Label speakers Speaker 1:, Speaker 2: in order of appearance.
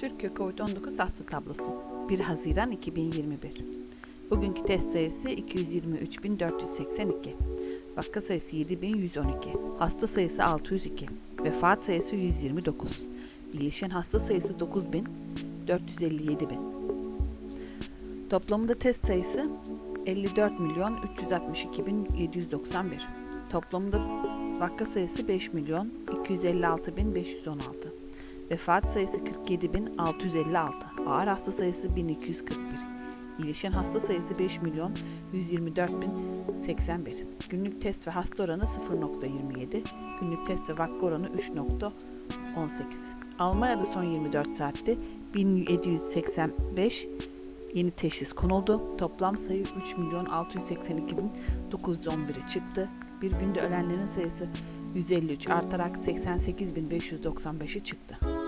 Speaker 1: Türkiye Covid-19 hasta tablosu. 1 Haziran 2021 Bugünkü test sayısı 223.482 Vaka sayısı 7.112 Hasta sayısı 602 Vefat sayısı 129 İyileşen hasta sayısı 9.457 bin Toplamda test sayısı 54 milyon 362 bin 791 Toplamda vaka sayısı 5 milyon 256 bin 516 Vefat sayısı 47.656. Ağır hasta sayısı 1241. İyileşen hasta sayısı 5 milyon 124.081. Günlük test ve hasta oranı 0.27. Günlük test ve vaka oranı 3.18. Almanya'da son 24 saatte 1785 yeni teşhis konuldu. Toplam sayı 3 milyon 682.911'e çıktı. Bir günde ölenlerin sayısı 153 artarak 88.595'e çıktı.